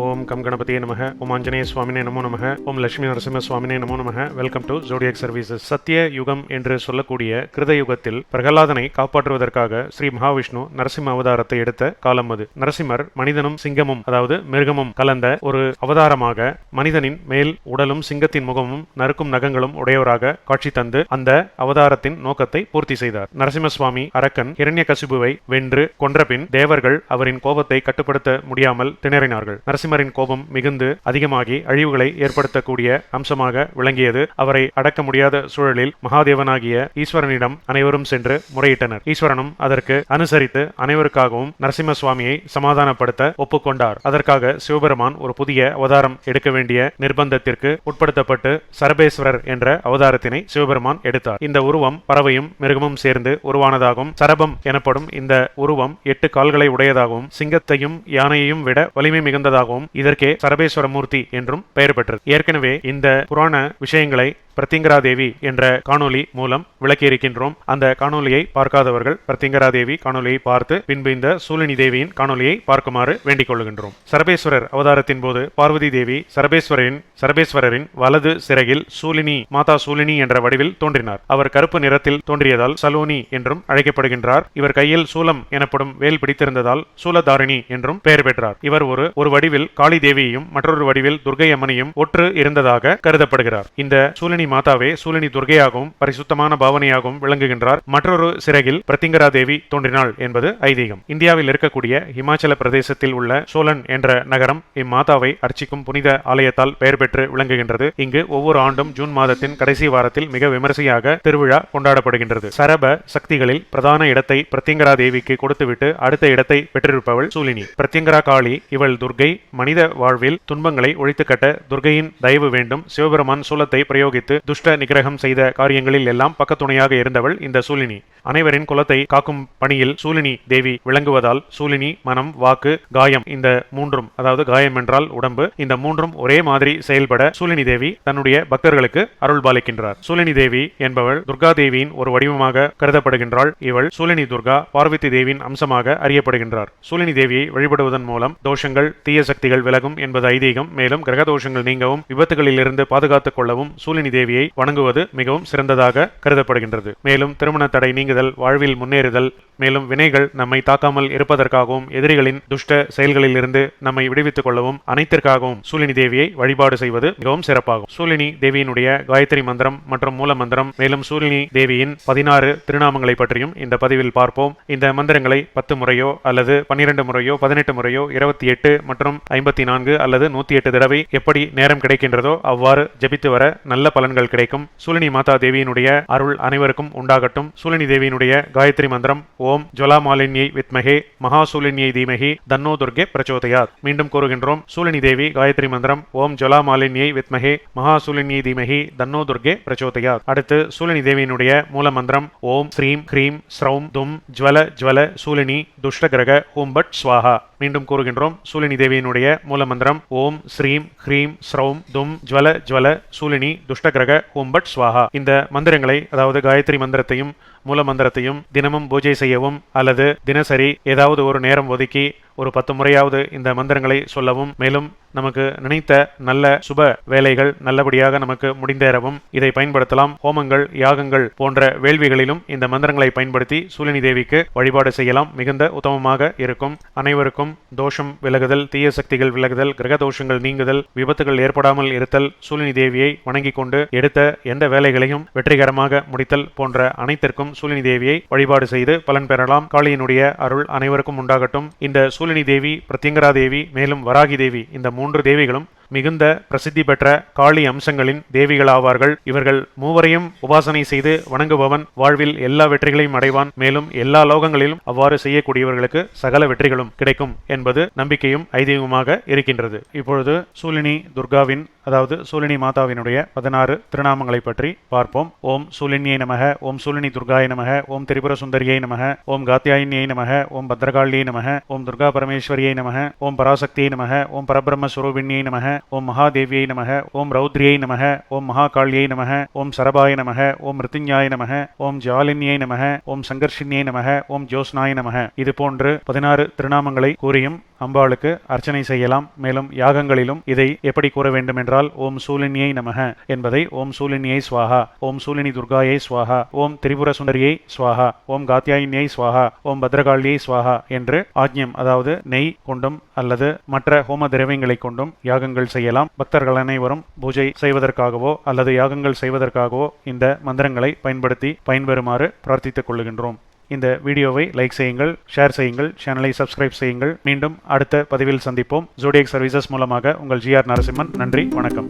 ஓம் come கணபதியே நமக. ஓம் ஆஞ்சநேய சுவாமினே நமோ நமக. ஓம் லட்சுமி நரசிம்ம சுவாமினே நமோ நமக. வெல்கம் டு ஜோடியக் சர்வீசஸ் சத்திய யுகம் என்று சொல்லக்கூடிய கிருத யுகத்தில் பிரகலாதனை காப்பாற்றுவதற்காக ஸ்ரீ மகாவிஷ்ணு நரசிம்ம அவதாரத்தை எடுத்த காலம் அது. நரசிம்மர் மனிதனும் சிங்கமும் அதாவது மிருகமும் கலந்த ஒரு அவதாரமாக மனிதனின் மேல் உடலும் சிங்கத்தின் முகமும் நறுக்கும் நகங்களும் உடையவராக காட்சி தந்து அந்த அவதாரத்தின் நோக்கத்தை பூர்த்தி செய்தார். நரசிம்ம சுவாமி அரக்கன் இரண்யகசிபுவை வென்று கொன்றபின் தேவர்கள் அவரின் கோபத்தை கட்டுப்படுத்த முடியாமல் திணறினார்கள். நரசிம்மரின் கோபம் மிகுந்து அதிகமாகி அழிவுகளை ஏற்படுத்தக்கூடிய அம்சமாக விளங்கியது. அவரை அடக்க முடியாத சூழலில் மகாதேவனாகிய ஈஸ்வரனிடம் அனைவரும் சென்று முறையிட்டனர். ஈஸ்வரனும் அதற்கு அனுசரித்து அனைவருக்காகவும் நரசிம்ம சுவாமியை சமாதானப்படுத்த ஒப்புக்கொண்டார். அதற்காக சிவபெருமான் ஒரு புதிய அவதாரம் எடுக்க வேண்டிய நிர்பந்தத்திற்கு உட்படுத்தப்பட்டு சரபேஸ்வரர் என்ற அவதாரத்தினை சிவபெருமான் எடுத்தார். இந்த உருவம் பறவையும் மிருகமும் சேர்ந்து உருவானதாகவும் சரபம் எனப்படும் இந்த உருவம் எட்டு கால்களை உடையதாகவும் சிங்கத்தையும் யானையையும் விட வலிமை மிகுந்ததாகவும் இதற்கே சரபேஸ்வரமூர்த்தி என்றும் பெயர் பெற்றது. ஏற்கனவே இந்த புராண விஷயங்களை பிரத்திங்கரா தேவி என்ற காணொலி மூலம் விளக்கியிருக்கின்றோம். அந்த காணொளியை பார்க்காதவர்கள் பிரத்திங்கரா தேவி காணொலியை பார்த்து பின்பு இந்த சூலினி தேவியின் காணொலியை பார்க்குமாறு வேண்டிக் கொள்கின்றோம். சரபேஸ்வரர் அவதாரத்தின் போது பார்வதி தேவி சரபேஸ்வரரின் சரபேஸ்வரரின் வலது சிறையில் சூலினி மாதா சூலினி என்ற வடிவில் தோன்றினார். அவர் கருப்பு நிறத்தில் தோன்றியதால் சலோனி என்றும் அழைக்கப்படுகின்றார். இவர் கையில் சூலம் எனப்படும் வேல் பிடித்திருந்ததால் சூலதாரிணி என்றும் பெயர் பெற்றார். இவர் ஒரு ஒரு வடிவில் வடிவில் காளி தேவியையும் மற்றொரு வடிவில் துர்கை அம்மனையும் ஒற்று இருந்ததாக கருதப்படுகிறார். இந்த சூலினி மாதாவே சூலினி துர்கையாகவும் பரிசுத்தமான பாவனையாகவும் விளங்குகின்றார். மற்றொரு சிறகில் பிரத்திங்கரா தேவி தோன்றினாள் என்பது ஐதீகம். இந்தியாவில் இருக்கக்கூடிய இமாச்சல பிரதேசத்தில் உள்ள சோலன் என்ற நகரம் இம்மாதாவை அர்ச்சிக்கும் புனித ஆலயத்தால் பெயர் பெற்று விளங்குகின்றது. இங்கு ஒவ்வொரு ஆண்டும் ஜூன் மாதத்தின் கடைசி வாரத்தில் மிக விமரிசையாக திருவிழா கொண்டாடப்படுகின்றது. சரப சக்திகளில் பிரதான இடத்தை பிரத்திங்கரா தேவிக்கு கொடுத்துவிட்டு அடுத்த இடத்தை பெற்றிருப்பவள் சூலினி. பிரத்திங்கரா காளி இவள் துர்கை மனித வாழ்வில் துன்பங்களை ஒழித்து கட்ட துர்கையின் தயவு வேண்டும். சிவபெருமான் சூலத்தை பிரயோகித்து துஷ்ட நிகிரகம் செய்த காரியங்களில் எல்லாம் பக்கத்துணையாக இருந்தவள் இந்த சூலினி. அனைவரின் குலத்தை காக்கும் பணியில் சூலினி தேவி விளங்குவதால் சூலினி மனம் வாக்கு காயம் இந்த மூன்றும் அதாவது காயம் என்றால் உடம்பு இந்த மூன்றும் ஒரே மாதிரி செயல்பட சூலினி தேவி தன்னுடைய பக்தர்களுக்கு அருள் பாலிக்கின்றார். சூலினி தேவி என்பவள் துர்கா தேவியின் ஒரு வடிவமாக கருதப்படுகின்றாள். இவள் சூலினி துர்கா பார்வதி தேவியின் அம்சமாக அறியப்படுகின்றார். சூலினி தேவியை வழிபடுவதன் மூலம் தோஷங்கள் தீய சக்திகள் விலகும் என்பது ஐதீகம். மேலும் கிரக தோஷங்கள் நீங்கவும் விபத்துகளிலிருந்து பாதுகாத்துக் கொள்ளவும் சூலினி தேவியை வணங்குவது மிகவும் சிறந்ததாக கருதப்படுகின்றது. மேலும் திருமண தடை நீங்குதல் வாழ்வில் முன்னேறுதல் மேலும் வினைகள் நம்மை தாக்காமல் இருப்பதற்காகவும் எதிரிகளின் துஷ்ட செயல்களிலிருந்து நம்மை விடுவித்துக் கொள்ளவும் அனைத்திற்காகவும் சூலினி தேவியை வழிபாடு செய்வது மிகவும் சிறப்பாகும். சூலினி தேவியினுடைய காயத்ரி மந்திரம் மற்றும் மூல மந்திரம் மேலும் சூலினி தேவியின் பதினாறு திருநாமங்களை பற்றியும் இந்த பதிவில் பார்ப்போம். இந்த மந்திரங்களை பத்து முறையோ அல்லது பன்னிரண்டு முறையோ பதினெட்டு முறையோ இருபத்தி எட்டு மற்றும் ஐம்பத்தி நான்கு அல்லது நூத்தி எட்டு தடவை எப்படி நேரம் கிடைக்கின்றதோ அவ்வாறு ஜபித்து வர நல்ல பலன்கள் கிடைக்கும். சூலினி மாதா தேவியினுடைய அருள் அனைவருக்கும் உண்டாகட்டும். சூலினி தேவியினுடைய காயத்ரி மந்திரம் ஓ ஓம் ஜுவலாமாலினியை வித்மகே மகாசூலினியை தீமகி தன்னோ துர்கே பிரச்சோதயாத். மீண்டும் கூறுகின்றோம் சூலினி தேவி காயத்ரி மந்திரம் ஓம் ஜுவலாமாலினியை வித்மகே மகாசூலினியை தீமகி தன்னோ துர்கே பிரச்சோதயாத். அடுத்து சூலினி தேவியினுடைய மூல மந்திரம் ஓம் ஸ்ரீம் ஹ்ரீம் ஸ்ரௌம் தும் ஜுவல ஜுவல சூலினி துஷ்ட கிரக ஹூம்பட் ஸ்வாஹா. மீண்டும் கூறுகின்றோம் சூலினி தேவியினுடைய மூல மந்திரம் ஓம் ஸ்ரீம் ஹ்ரீம் ஸ்ரௌம் தும் ஜுவல ஜுவல சூலினி துஷ்டகிரக கிரக ஹூம்பட் ஸ்வாஹா. இந்த மந்திரங்களை அதாவது காயத்ரி மந்திரத்தையும் மூல மந்திரத்தையும் தினமும் பூஜை செய்யவும் அல்லது தினசரி ஏதாவது ஒரு நேரம் ஒதுக்கி ஒரு பத்து முறையாவது இந்த மந்திரங்களை சொல்லவும் மேலும் நமக்கு நினைத்த நல்ல சுப வேலைகள் நல்லபடியாக நமக்கு முடிந்தேறவும் இதை பயன்படுத்தலாம். ஹோமங்கள் யாகங்கள் போன்ற வேள்விகளிலும் இந்த மந்திரங்களை பயன்படுத்தி சூலினி தேவிக்கு வழிபாடு செய்யலாம். மிகுந்த உத்தமமாக இருக்கும். அனைவருக்கும் தோஷம் விலகுதல் தீய சக்திகள் விலகுதல் கிரக தோஷங்கள் நீங்குதல் விபத்துகள் ஏற்படாமல் இருத்தல் சூலினி தேவியை வணங்கிக் கொண்டு எடுத்த எந்த வேலைகளையும் வெற்றிகரமாக முடித்தல் போன்ற அனைத்திற்கும் சூலினி தேவியை வழிபாடு செய்து பலன் பெறலாம். காளியினுடைய அருள் அனைவருக்கும் உண்டாகட்டும். இந்த சூலினி தேவி பிரத்யங்கரா தேவி மேலும் வராகி தேவி இந்த மூன்று தேவிகளும் மிகுந்த பிரசித்தி பெற்ற காளி அம்சங்களின் தேவிகளாவார்கள். இவர்கள் மூவரையும் உபாசனை செய்து வணங்குபவன். வாழ்வில் எல்லா வெற்றிகளையும் அடைவான். மேலும் எல்லா லோகங்களிலும் அவ்வாறு செய்யக்கூடியவர்களுக்கு சகல வெற்றிகளும் கிடைக்கும் என்பது நம்பிக்கையும் ஐதீகமாக இருக்கின்றது. இப்பொழுது சூலினி துர்காவின் அதாவது சூலினி மாதாவினுடைய பதினாறு திருநாமங்களை பற்றி பார்ப்போம். ஓம் சூலினியை நமக ஓம் சூலினி துர்காய நமக ஓம் திரிபுர சுந்தரியை நமக ஓம் காத்தியாயினியை நமக ஓம் பத்ரகாளியை நமக ஓம் துர்கா பரமேஸ்வரியை நமக ஓம் பராசக்தியை நமக ஓம் பரபிரம்ம சுரூபிணியை நமக ஓம் மகாதேவியை நமக ஓம் ரௌத்ரியை நமக ஓம் மகாகாளியை நமக ஓம் சரபாய நமக ஓம் மிருத்யுஞ்சாய நமக ஓம் ஜாலினியை நமக ஓம் சங்கர்ஷினியை நமக ஓம் ஜோஸ்னாய நமக. இது போன்று பதினாறு திருநாமங்களை கூறியும் அம்பாளுக்கு அர்ச்சனை செய்யலாம். மேலும் யாகங்களிலும் இதை எப்படி கூற வேண்டும் என்றால் ஓம் சூலினியை நமக என்பதை ஓம் சூலினியை ஸ்வாகா ஓம் சூலினி துர்காயை ஸ்வாகா ஓம் திரிபுர சுந்தரியை ஸ்வாகா ஓம் காத்தியாயினியை ஸ்வாகா ஓம் பத்ரகாளியை ஸ்வாகா என்று ஆஜ்யம் அதாவது நெய் கொண்டும் அல்லது மற்ற ஹோம திரவியங்களை கொண்டும் யாகங்கள் செய்யலாம். பக்தர்கள் அனைவரும் பூஜை செய்வதற்காகவோ அல்லது யாகங்கள் செய்வதற்காகவோ இந்த மந்திரங்களை பயன்படுத்தி பயன்பெறுமாறு பிரார்த்தித்துக் கொள்ளுகின்றோம் இந்த வீடியோவை லைக் செய்யுங்கள் ஷேர் செய்யுங்கள் சேனலை சப்ஸ்கிரைப் செய்யுங்கள். மீண்டும் அடுத்த பதிவில் சந்திப்போம். ஜோடியக் சர்வீசஸ் மூலமாக உங்கள் ஜிஆர் நரசிம்மன் நன்றி வணக்கம்.